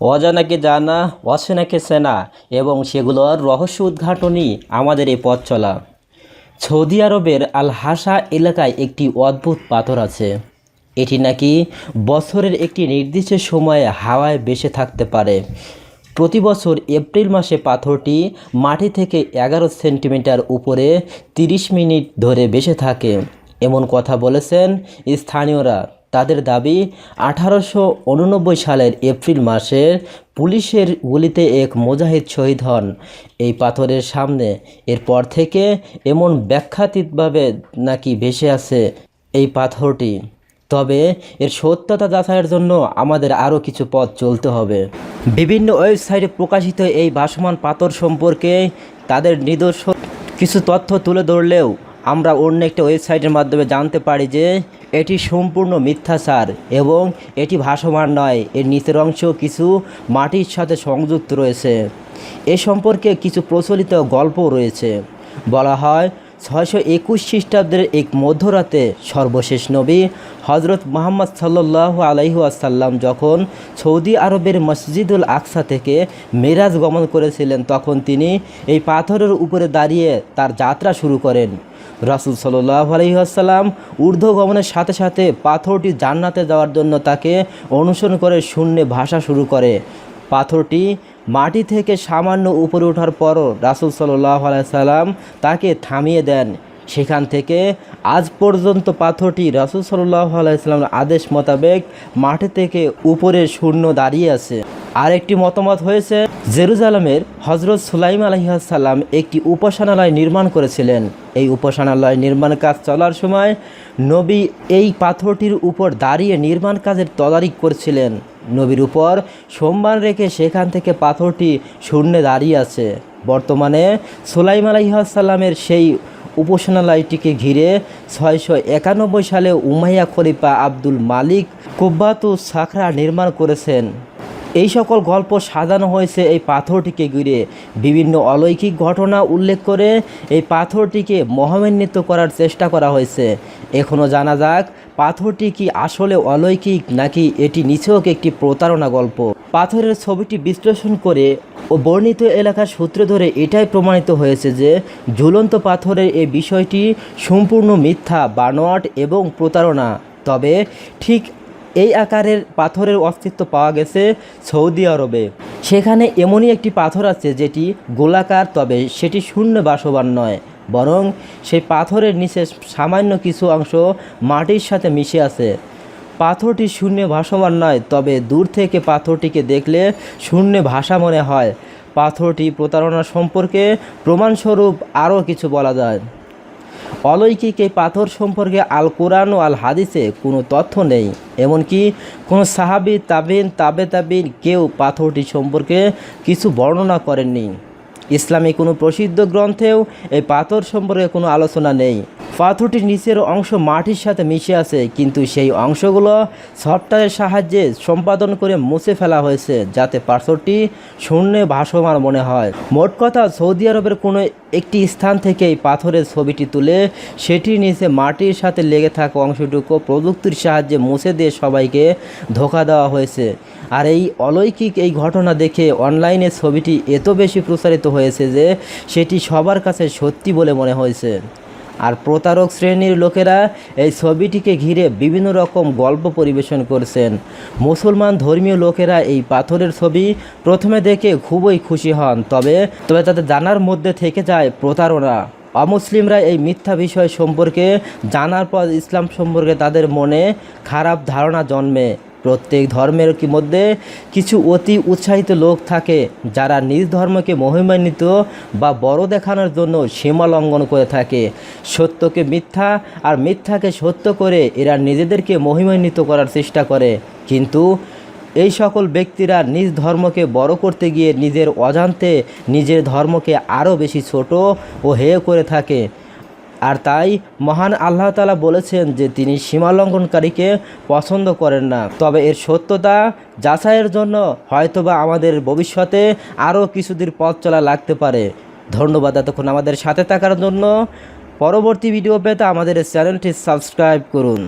অজানাকে জানা, অচেনাকে চেনা এবং সেগুলোর রহস্য উদ্ঘাটনই আমাদের এই পথ চলা। সৌদি আরবের আল হাসা এলাকায় একটি অদ্ভুত পাথর আছে। এটি নাকি বছরের একটি নির্দিষ্ট সময়ে হাওয়ায় বেসে থাকতে পারে। প্রতি বছর এপ্রিল মাসে পাথরটি মাটি থেকে এগারো সেন্টিমিটার উপরে তিরিশ মিনিট ধরে বেসে থাকে, এমন কথা বলেছেন স্থানীয়রা। তাদের দাবি, আঠারোশো উননব্বই সালের এপ্রিল মাসের পুলিশের গুলিতে এক মুজাহিদ শহীদ হন। এই পাথরের সামনে এরপর থেকে এমন ব্যাখ্যাতীতভাবে নাকি ভেসে আছে এই পাথরটি। তবে এর সত্যতা যাচাইয়ের জন্য আমাদের আরও কিছু পথ চলতে হবে। বিভিন্ন ওয়েবসাইটে প্রকাশিত এই ভাসমান পাথর সম্পর্কে তাদের নিদর্শন। কিছু তথ্য তুলে ধরলেও আমরা অন্য একটা ওয়েবসাইটের মাধ্যমে জানতে পারি যে এটি সম্পূর্ণ মিথ্যাচার এবং এটি ভাসমান নয়। এর নিচের অংশ কিছু মাটির সাথে সংযুক্ত রয়েছে। এ সম্পর্কে কিছু প্রচলিত গল্প রয়েছে। বলা হয় ছয়শো একুশ খ্রিস্টাব্দের এক মধ্যরাতে সর্বশেষ নবী হজরত মোহাম্মদ সাল্লাহ আলাইহু আসাল্লাম যখন সৌদি আরবের মসজিদুল আকসা থেকে মেরাজ গমন করেছিলেন, তখন তিনি এই পাথরের উপরে দাঁড়িয়ে তার যাত্রা শুরু করেন। রাসুল সাল্লাহ আলহিহাসাল্লাম ঊর্ধ্ব গমনের সাথে সাথে পাথরটি জান্নাতে যাওয়ার জন্য তাকে অনুসরণ করে শূন্যে ভাষা শুরু করে। পাথরটি মাটি থেকে সামান্য উপরে ওঠার পরও রাসুল সাল্লাহ আলাইসাল্লাম তাকে থামিয়ে দেন। সেখান থেকে আজ পর্যন্ত পাথরটি রাসুল সাল্লাহ আলাইসাল্লামের আদেশ মোতাবেক মাটি থেকে উপরে শূন্য দাঁড়িয়ে আছে। আরেকটি মতামত হয়েছে, জেরুজালামের হজরত সুলাইম আলহিহাসাল্লাম একটি উপাসনালয় নির্মাণ করেছিলেন। এই উপাসনালয় নির্মাণ কাজ চলার সময় নবী এই পাথরটির উপর দাঁড়িয়ে নির্মাণ কাজের তদারিক করছিলেন। নবীর উপর সোমবার রেখে সেখান থেকে পাথরটি শূন্যে দাঁড়িয়ে আছে। বর্তমানে সোলাইম আলাইসাল্লামের সেই উপাসনালয়টিকে ঘিরে ছয়শো একানব্বই সালে উমাইয়া খলিফা আব্দুল মালিক কুব্বাতু সাখরা নির্মাণ করেছেন। এই সকল গল্প সাজানো হয়েছে এই পাথরটিকে ঘিরে। বিভিন্ন অলৌকিক ঘটনা উল্লেখ করে এই পাথরটিকে মহামান্বিত করার চেষ্টা করা হয়েছে। এখনও জানা যাক, পাথরটি কি আসলে অলৌকিক নাকি এটি নিছক একটি প্রতারণা গল্প। পাথরের ছবিটি বিশ্লেষণ করে ও বর্ণিত এলাকার সূত্র ধরে এটাই প্রমাণিত হয়েছে যে, ঝুলন্ত পাথরের এই বিষয়টি সম্পূর্ণ মিথ্যা, বানোয়াট এবং প্রতারণা। তবে ঠিক এই আকারের পাথরের অস্তিত্ব পাওয়া গেছে সৌদি আরবে। সেখানে এমনই একটি পাথর আছে যেটি গোলাকার, তবে সেটি শূন্য বাসবান নয়, বরং সেই পাথরের নিচে সামান্য কিছু অংশ মাটির সাথে মিশে আছে। পাথরটি শূন্যে ভাসমান নয়, তবে দূর থেকে পাথরটিকে দেখলে শূন্যে ভাষা মনে হয়। পাথরটি প্রতারণা সম্পর্কে প্রমাণস্বরূপ আরও কিছু বলা যায়। অলৌকিক এই পাথর সম্পর্কে আল কোরআন ও আল হাদিসে কোনো তথ্য নেই। এমনকি কোনো সাহাবি, তাবিন, তাবে তাবিন কেউ পাথরটি সম্পর্কে কিছু বর্ণনা করেননি। ইসলামী কোনো প্রসিদ্ধ গ্রন্থেও এই পাথর সম্পর্কে কোনো আলোচনা নেই। পাথরটির নিচের অংশ মাটির সাথে মিশে আছে, কিন্তু সেই অংশগুলো সফটওয়্যারের সাহায্যে সম্পাদন করে মুছে ফেলা হয়েছে, যাতে পাথরটি শূন্যে ভাসমান মনে হয়। মোট কথা, সৌদি আরবের কোনো একটি স্থান থেকে এই পাথরের ছবিটি তুলে সেটির নিচে মাটির সাথে লেগে থাকা অংশটুকু প্রযুক্তির সাহায্যে মুছে দিয়ে সবাইকে ধোকা দেওয়া হয়েছে। আর এই অলৌকিক এই ঘটনা দেখে অনলাইনে ছবিটি এত বেশি প্রসারিত হয়েছে যে সেটি সবার কাছে সত্যি বলে মনে হয়েছে। আর প্রতারক শ্রেণির লোকেরা এই ছবিটিকে ঘিরে বিভিন্ন রকম গল্প পরিবেশন করছেন। মুসলমান ধর্মীয় লোকেরা এই পাথরের ছবি প্রথমে দেখে খুবই খুশি হন, তবে তবে তাদের জানার মধ্যে থেকে যায় প্রতারণা। অমুসলিমরা এই মিথ্যা বিষয় সম্পর্কে জানার পর ইসলাম সম্পর্কে তাদের মনে খারাপ ধারণা জন্মে। প্রত্যেক ধর্মের মধ্যে কিছু অতি উৎসাহিত লোক থাকে যারা নিজ ধর্মকে মহিমান্বিত বা বড় দেখানোর জন্য সীমা লঙ্ঘন করে থাকে। সত্যকে মিথ্যা আর মিথ্যাকে সত্য করে এরা নিজেদেরকে মহিমান্বিত করার চেষ্টা করে। কিন্তু এই সকল ব্যক্তিরা নিজ ধর্মকে বড় করতে গিয়ে নিজের অজান্তে নিজের ধর্মকে আরও বেশি ছোট ও হেয় করে থাকে। আর তাই মহান আল্লাহ তালা বলেছেন যে তিনি সীমালঙ্ঘনকারীকে পছন্দ করেন না। তবে এর সত্যতা যাচাইয়ের জন্য হয়তোবা আমাদের ভবিষ্যতে আরও কিছুদিন পথ চলা লাগতে পারে। ধন্যবাদ এতক্ষণ আমাদের সাথে থাকার জন্য। পরবর্তী ভিডিও পেতে আমাদের চ্যানেলটি সাবস্ক্রাইব করুন।